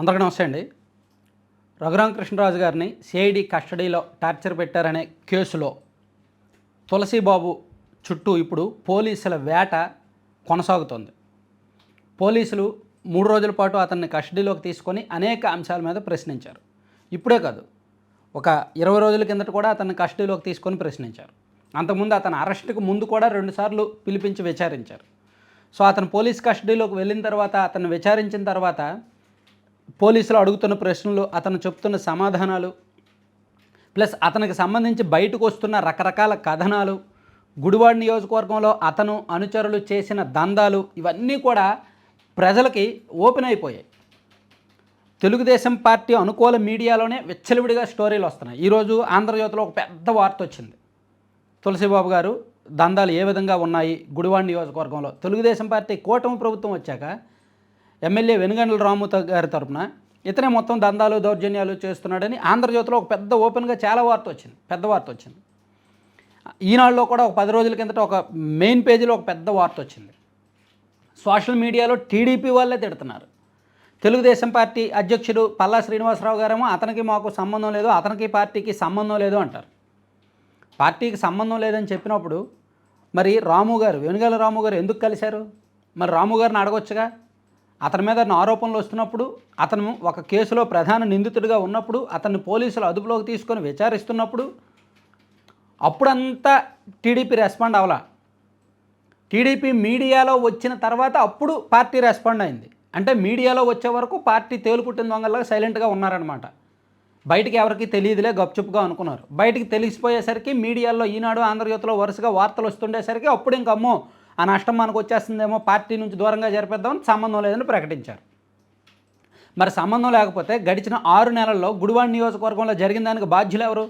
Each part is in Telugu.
అందరికీ నమస్తే అండి. రఘురామకృష్ణరాజు గారిని సిఐడి కస్టడీలో టార్చర్ పెట్టారనే కేసులో తులసిబాబు చుట్టూ ఇప్పుడు పోలీసుల వేట కొనసాగుతోంది. పోలీసులు మూడు రోజుల పాటు అతన్ని కస్టడీలోకి తీసుకొని అనేక అంశాల మీద ప్రశ్నించారు. ఇప్పుడే కాదు ఒక ఇరవై రోజుల కిందట కూడా అతన్ని కస్టడీలోకి తీసుకొని ప్రశ్నించారు. అంతకుముందు అతను అరెస్ట్కు ముందు కూడా రెండుసార్లు పిలిపించి విచారించారు. సో అతను పోలీస్ కస్టడీలోకి వెళ్ళిన తర్వాత అతను విచారించిన తర్వాత పోలీసులు అడుగుతున్న ప్రశ్నలు అతను చెప్తున్న సమాధానాలు ప్లస్ అతనికి సంబంధించి బయటకు వస్తున్న రకరకాల కథనాలు గుడివాడ నియోజకవర్గంలో అతను అనుచరులు చేసిన దందాలు ఇవన్నీ కూడా ప్రజలకి ఓపెన్ అయిపోయాయి. తెలుగుదేశం పార్టీ అనుకూల మీడియాలోనే విచ్చలవిడిగా స్టోరీలు వస్తున్నాయి. ఈరోజు ఆంధ్రజ్యోతిలో ఒక పెద్ద వార్త వచ్చింది. తులసిబాబు గారు దందాలు ఏ విధంగా ఉన్నాయి గుడివాడ నియోజకవర్గంలో? తెలుగుదేశం పార్టీ కూటమి ప్రభుత్వం వచ్చాక ఎమ్మెల్యే వెనుగండ్ల రాము త- గారి తరపున ఇతనే మొత్తం దందాలు దౌర్జన్యాలు చేస్తున్నాడని ఆంధ్రజ్యోతిలో ఒక పెద్ద ఓపెన్గా చాలా వార్త వచ్చింది పెద్ద వార్త వచ్చింది. ఈనాడులో కూడా ఒక పది రోజుల కిందట ఒక మెయిన్ పేజీలో ఒక పెద్ద వార్త వచ్చింది. సోషల్ మీడియాలో టీడీపీ వాళ్ళే తిడుతున్నారు. తెలుగుదేశం పార్టీ అధ్యక్షుడు పల్లా శ్రీనివాసరావు గారేమో అతనికి మాకు సంబంధం లేదు అతనికి పార్టీకి సంబంధం లేదు అంటారు. పార్టీకి సంబంధం లేదని చెప్పినప్పుడు మరి రాము గారు వెనుగల రాము గారు ఎందుకు కలిశారు? మరి రాము గారిని అడగొచ్చుగా? అతని మీద ఆరోపణలు వస్తున్నప్పుడు అతను ఒక కేసులో ప్రధాన నిందితుడిగా ఉన్నప్పుడు అతన్ని పోలీసులు అదుపులోకి తీసుకొని విచారిస్తున్నప్పుడు అప్పుడంతా టీడీపీ రెస్పాండ్ అవలా. టీడీపీ మీడియాలో వచ్చిన తర్వాత అప్పుడు పార్టీ రెస్పాండ్ అయింది. అంటే మీడియాలో వచ్చే వరకు పార్టీ తేలుపుట్టిన దొంగలాగా సైలెంట్గా ఉన్నారనమాట బయటికి ఎవరికి తెలియదులే గప్చుప్గా అనుకున్నారు. బయటికి తెలిసిపోయేసరికి మీడియాలో ఈనాడు ఆంధ్రజ్యోతిలో వరుసగా వార్తలు వస్తుండేసరికి అప్పుడు ఇంక అమ్మో ఆ నష్టం మనకు వచ్చేస్తుందేమో పార్టీ నుంచి దూరంగా జరిపేద్దామని సంబంధం లేదని ప్రకటించారు. మరి సంబంధం లేకపోతే గడిచిన ఆరు నెలల్లో గుడివాడ నియోజకవర్గంలో జరిగిన దానికి బాధ్యులు ఎవరు?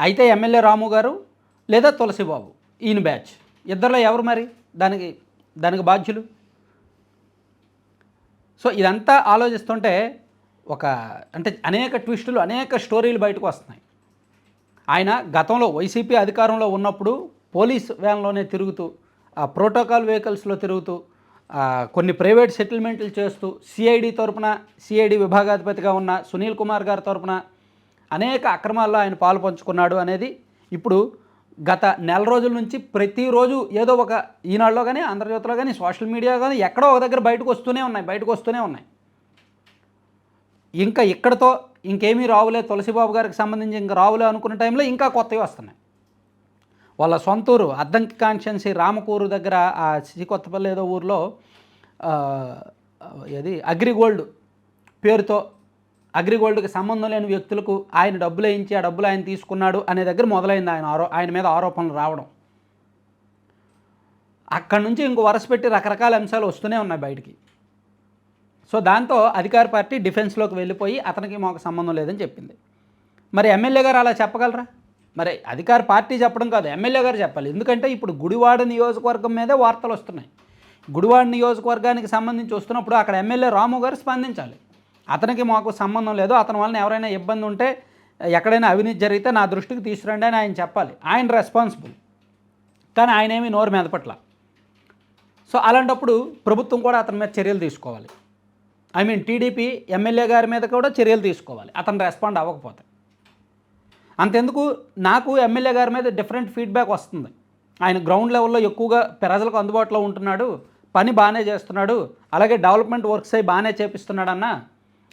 అయితే ఎమ్మెల్యే రాము గారు లేదా తులసిబాబు ఈయన బ్యాచ్. ఇద్దరిలో ఎవరు మరి? దానికి దానికి బాధ్యులు? సో ఇదంతా ఆలోచిస్తుంటే ఒక అంటే అనేక ట్విస్టులు అనేక స్టోరీలు బయటకు వస్తున్నాయి. ఆయన గతంలో వైసీపీ అధికారంలో ఉన్నప్పుడు పోలీస్ వ్యాన్లోనే తిరుగుతూ ప్రోటోకాల్ వెహికల్స్లో తిరుగుతూ కొన్ని ప్రైవేట్ సెటిల్మెంట్లు చేస్తూ సిఐడి తరపున సిఐడి విభాగాధిపతిగా ఉన్న సునీల్ కుమార్ గారి తరపున అనేక అక్రమాల్లో ఆయన పాలు పంచుకున్నాడు అనేది ఇప్పుడు గత నెల రోజుల నుంచి ప్రతిరోజు ఏదో ఒక ఈనాడులో కానీ ఆంధ్రజ్యోతిలో కానీ సోషల్ మీడియా కానీ ఎక్కడో ఒక దగ్గర బయటకు వస్తూనే ఉన్నాయి బయటకు వస్తూనే ఉన్నాయి. ఇంకా ఇక్కడతో ఇంకేమీ రావులే తులసిబాబు గారికి సంబంధించి ఇంకా రావులే అనుకున్న టైంలో ఇంకా కొత్తవి వస్తున్నాయి. వాళ్ళ సొంతూరు అద్దంకి కాన్షియన్సీ రామకూరు దగ్గర ఆ శ్రీకొత్తపల్లి ఏదో ఊర్లో ఆ, ఏది అగ్రిగోల్డ్ పేరుతో అగ్రిగోల్డ్కి సంబంధం లేని వ్యక్తులకు ఆయన డబ్బులు వేయించి ఆ డబ్బులు ఆయన తీసుకున్నాడు అనే దగ్గర మొదలైంది ఆయన ఆరో ఆయన మీద ఆరోపణలు రావడం. అక్కడి నుంచి ఇంకో వరుస పెట్టి రకరకాల అంశాలు వస్తూనే ఉన్నాయి బయటికి. సో దాంతో అధికార పార్టీ డిఫెన్స్లోకి వెళ్ళిపోయి అతనికి మాకు సంబంధం లేదని చెప్పింది. మరి ఎమ్మెల్యే గారు అలా చెప్పగలరా? మరి అధికార పార్టీ చెప్పడం కాదు ఎమ్మెల్యే గారు చెప్పాలి. ఎందుకంటే ఇప్పుడు గుడివాడ నియోజకవర్గం మీదే వార్తలు వస్తున్నాయి. గుడివాడ నియోజకవర్గానికి సంబంధించి వస్తున్నప్పుడు అక్కడ ఎమ్మెల్యే రాము గారు స్పందించాలి. అతనికి మాకు సంబంధం లేదు అతని వలన ఎవరైనా ఇబ్బంది ఉంటే ఎక్కడైనా అవినీతి జరిగితే నా దృష్టికి తీసుకురండి అని ఆయన చెప్పాలి. ఆయన రెస్పాన్సిబుల్. కానీ ఆయన ఏమీ నోరు మెదపట్ల సో అలాంటప్పుడు ప్రభుత్వం కూడా అతని మీద చర్యలు తీసుకోవాలి. ఐ మీన్ టీడీపీ ఎమ్మెల్యే గారి మీద కూడా చర్యలు తీసుకోవాలి. అతను రెస్పాండ్ అవ్వకపోతే. అంతెందుకు నాకు ఎమ్మెల్యే గారి మీద డిఫరెంట్ ఫీడ్బ్యాక్ వస్తుంది. ఆయన గ్రౌండ్ లెవెల్లో ఎక్కువగా ప్రజలకు అందుబాటులో ఉంటున్నాడు పని బాగానే చేస్తున్నాడు అలాగే డెవలప్మెంట్ వర్క్స్ అయి బాగానే చేపిస్తున్నాడన్న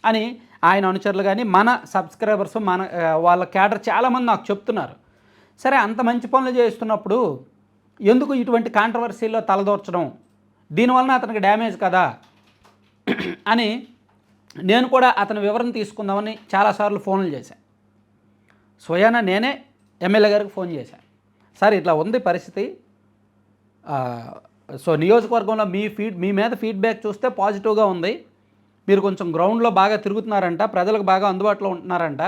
అని ఆయన అనుచరులు కానీ మన సబ్స్క్రైబర్స్ మన వాళ్ళ క్యాడర్ చాలామంది నాకు చెప్తున్నారు. సరే అంత మంచి పనులు చేస్తున్నప్పుడు ఎందుకు ఇటువంటి కాంట్రవర్సీలో తలదోర్చడం? దీనివలన అతనికి డ్యామేజ్ కదా? అని నేను కూడా అతని వివరణ తీసుకుందామని చాలాసార్లు ఫోన్లు చేశాను స్వయాన నేనే ఎమ్మెల్యే గారికి ఫోన్ చేశాను సార్ ఇట్లా ఉంది పరిస్థితి. సో నియోజకవర్గంలో మీ ఫీడ్ మీ మీద ఫీడ్బ్యాక్ చూస్తే పాజిటివ్గా ఉంది. మీరు కొంచెం గ్రౌండ్లో బాగా తిరుగుతున్నారంట ప్రజలకు బాగా అందుబాటులో ఉంటున్నారంట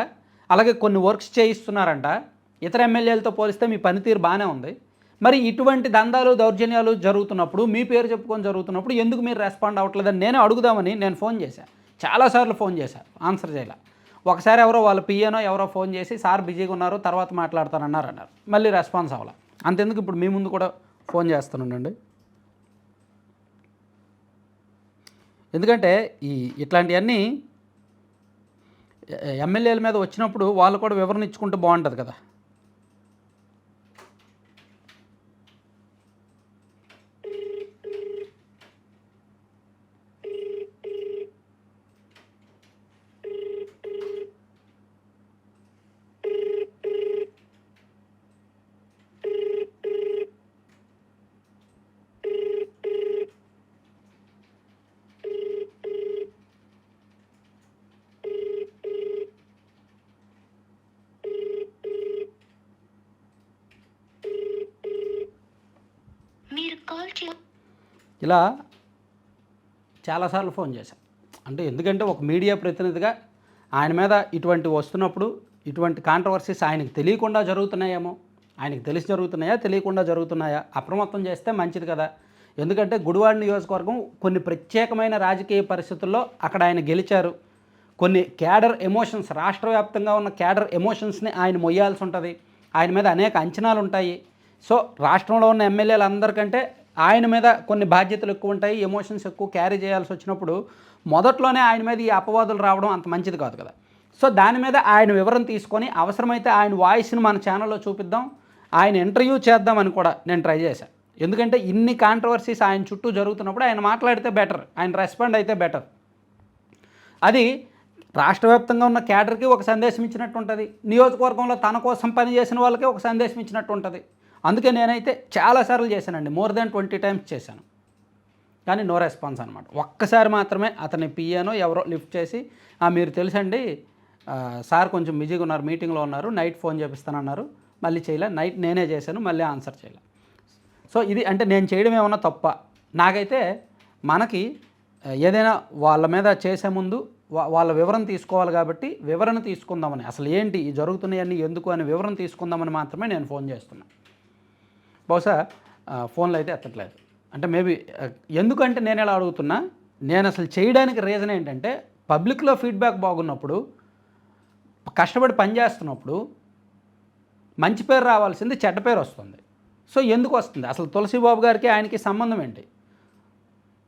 అలాగే కొన్ని వర్క్స్ చేయిస్తున్నారంట. ఇతర ఎమ్మెల్యేలతో పోలిస్తే మీ పనితీరు బాగానే ఉంది. మరి ఇటువంటి దందాలు దౌర్జన్యాలు జరుగుతున్నప్పుడు మీ పేరు చెప్పుకొని జరుగుతున్నప్పుడు ఎందుకు మీరు రెస్పాండ్ అవ్వట్లేదని నేను అడుగుదామని నేను ఫోన్ చేశాను చాలాసార్లు ఫోన్ చేశాను ఆన్సర్ చేయాలి. ఒకసారి ఎవరో వాళ్ళ పియ్యనో ఎవరో ఫోన్ చేసి సార్ బిజీగా ఉన్నారు తర్వాత మాట్లాడతానన్నారు అన్నారు. మళ్ళీ రెస్పాన్స్ అవ్వాలి. అంతెందుకు ఇప్పుడు మీ ముందు కూడా ఫోన్ చేస్తానండి ఎందుకంటే ఈ ఇట్లాంటివన్నీ ఎమ్మెల్యేల మీద వచ్చినప్పుడు వాళ్ళు కూడా వివరణ ఇచ్చుకుంటే బాగుంటుంది కదా. ఇలా చాలాసార్లు ఫోన్ చేశాను. అంటే ఎందుకంటే ఒక మీడియా ప్రతినిధిగా ఆయన మీద ఇటువంటి వస్తున్నప్పుడు ఇటువంటి కాంట్రవర్సీస్ ఆయనకు తెలియకుండా జరుగుతున్నాయేమో ఆయనకు తెలిసి జరుగుతున్నాయా తెలియకుండా జరుగుతున్నాయా అప్రమత్తం చేస్తే మంచిది కదా. ఎందుకంటే గుడివాడ నియోజకవర్గం కొన్ని ప్రత్యేకమైన రాజకీయ పరిస్థితుల్లో అక్కడ ఆయన గెలిచారు. కొన్ని క్యాడర్ ఎమోషన్స్ రాష్ట్ర వ్యాప్తంగా ఉన్న క్యాడర్ ఎమోషన్స్ని ఆయన మొయ్యాల్సి ఉంటుంది. ఆయన మీద అనేక అంచనాలు ఉంటాయి సో రాష్ట్రంలో ఉన్న ఎమ్మెల్యేలు అందరికంటే ఆయన మీద కొన్ని బాధ్యతలు ఎక్కువ ఉంటాయి ఎమోషన్స్ ఎక్కువ క్యారీ చేయాల్సి వచ్చినప్పుడు మొదట్లోనే ఆయన మీద ఈ అపవాదులు రావడం అంత మంచిది కాదు కదా. సో దాని మీద ఆయన వివరం తీసుకొని అవసరమైతే ఆయన వాయిస్ని మన ఛానల్లో చూపిద్దాం ఆయన ఇంటర్వ్యూ చేద్దామని కూడా నేను ట్రై చేశాను ఎందుకంటే ఇన్ని కాంట్రవర్సీస్ ఆయన చుట్టూ జరుగుతున్నప్పుడు ఆయన మాట్లాడితే బెటర్ ఆయన రెస్పాండ్ అయితే బెటర్ అది రాష్ట్ర వ్యాప్తంగా ఉన్న క్యాడర్కి ఒక సందేశం ఇచ్చినట్టు ఉంటుంది నియోజకవర్గంలో తన కోసం పనిచేసిన వాళ్ళకి ఒక సందేశం ఇచ్చినట్టు ఉంటుంది. అందుకే నేనైతే చాలాసార్లు చేశానండి. మోర్ దాన్ ట్వంటీ టైమ్స్ చేశాను. కానీ నో రెస్పాన్స్ అనమాట ఒక్కసారి మాత్రమే అతని పియ్యానో ఎవరో లిఫ్ట్ చేసి "ఆ, మీరు తెలుసండి సార్ కొంచెం బిజీగా ఉన్నారు మీటింగ్లో ఉన్నారు నైట్ ఫోన్ చేపిస్తానన్నారు మళ్ళీ చేయలే నైట్ నేనే చేశాను మళ్ళీ ఆన్సర్ చేయలే. సో ఇది అంటే నేను చేయడం ఏమన్నా తప్ప. నాకైతే మనకి ఏదైనా వాళ్ళ మీద చేసే ముందు వాళ్ళ వివరణ తీసుకోవాలి కాబట్టి వివరణ తీసుకుందామని అసలు ఏంటి జరుగుతున్నాయన్నీ ఎందుకు అని వివరణ తీసుకుందామని మాత్రమే నేను ఫోన్ చేస్తున్నాను బహుశా ఫోన్లో అయితే ఎత్తట్లేదు. అంటే మేబీ ఎందుకంటే నేను ఎలా అడుగుతున్నా నేను అసలు చేయడానికి రీజన్ ఏంటంటే పబ్లిక్లో ఫీడ్బ్యాక్ బాగున్నప్పుడు కష్టపడి పనిచేస్తున్నప్పుడు మంచి పేరు రావాల్సింది చెడ్డ పేరు వస్తుంది. సో ఎందుకు వస్తుంది? అసలు తులసిబాబు గారికి ఆయనకి సంబంధం ఏంటి?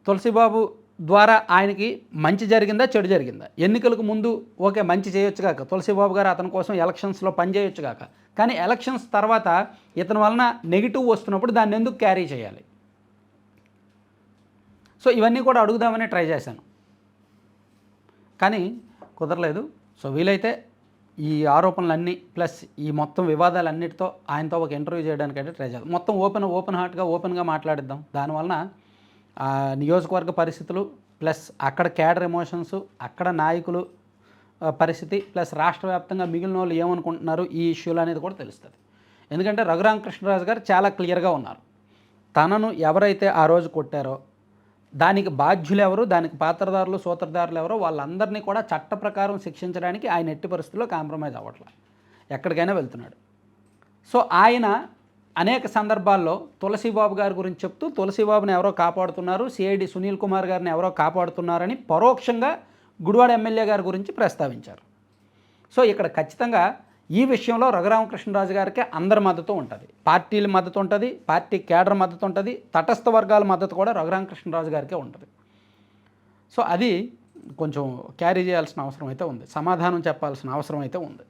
తులసిబాబు ద్వారా ఆయనకి మంచి జరిగిందా చెడు జరిగిందా? ఎన్నికలకు ముందు ఓకే మంచి చేయొచ్చు కాక తులసిబాబు గారు అతని కోసం ఎలక్షన్స్లో పని చేయొచ్చు కాక. కానీ ఎలక్షన్స్ తర్వాత ఇతని వలన నెగిటివ్ వస్తున్నప్పుడు దాన్ని ఎందుకు క్యారీ చేయాలి? సో ఇవన్నీ కూడా అడుగుదామని ట్రై చేశాను. కానీ కుదరలేదు. సో వీలైతే ఈ ఆరోపణలన్నీ ప్లస్ ఈ మొత్తం వివాదాలన్నిటితో ఆయనతో ఒక ఇంటర్వ్యూ చేయడానికైతే ట్రై చేద్దాం. మొత్తం ఓపెన్ ఓపెన్ హార్ట్గా ఓపెన్గా మాట్లాడిద్దాం. దానివలన నియోజకవర్గ పరిస్థితులు ప్లస్ అక్కడ క్యాడర్ ఎమోషన్స్ అక్కడ నాయకులు పరిస్థితి ప్లస్ రాష్ట్ర వ్యాప్తంగా మిగిలిన వాళ్ళు ఏమనుకుంటున్నారు ఈ ఇష్యూలు అనేది కూడా తెలుస్తుంది. ఎందుకంటే రఘురామకృష్ణరాజు గారు చాలా క్లియర్గా ఉన్నారు. తనను ఎవరైతే ఆ రోజు కొట్టారో దానికి బాధ్యులు ఎవరు దానికి పాత్రదారులు సూత్రధారులు ఎవరో వాళ్ళందరినీ కూడా చట్ట ప్రకారం శిక్షించడానికి ఆయన ఎట్టి పరిస్థితుల్లో కాంప్రమైజ్ అవ్వట్లేదు ఎక్కడికైనా వెళ్తున్నాడు. సో ఆయన అనేక సందర్భాల్లో తులసిబాబు గారి గురించి చెప్తూ తులసిబాబుని ఎవరో కాపాడుతున్నారు సిఐడి సునీల్ కుమార్ గారిని ఎవరో కాపాడుతున్నారని పరోక్షంగా గుడివాడ ఎమ్మెల్యే గారి గురించి ప్రస్తావించారు. సో ఇక్కడ ఖచ్చితంగా ఈ విషయంలో రఘురామకృష్ణరాజు గారికి అందరి మద్దతు ఉంటుంది. పార్టీల మద్దతు ఉంటుంది పార్టీ కేడర్ మద్దతు ఉంటుంది తటస్థ వర్గాల మద్దతు కూడా రఘురామకృష్ణరాజు గారికే ఉంటుంది. సో అది కొంచెం క్యారీ చేయాల్సిన అవసరం అయితే ఉంది సమాధానం చెప్పాల్సిన అవసరం అయితే ఉంది.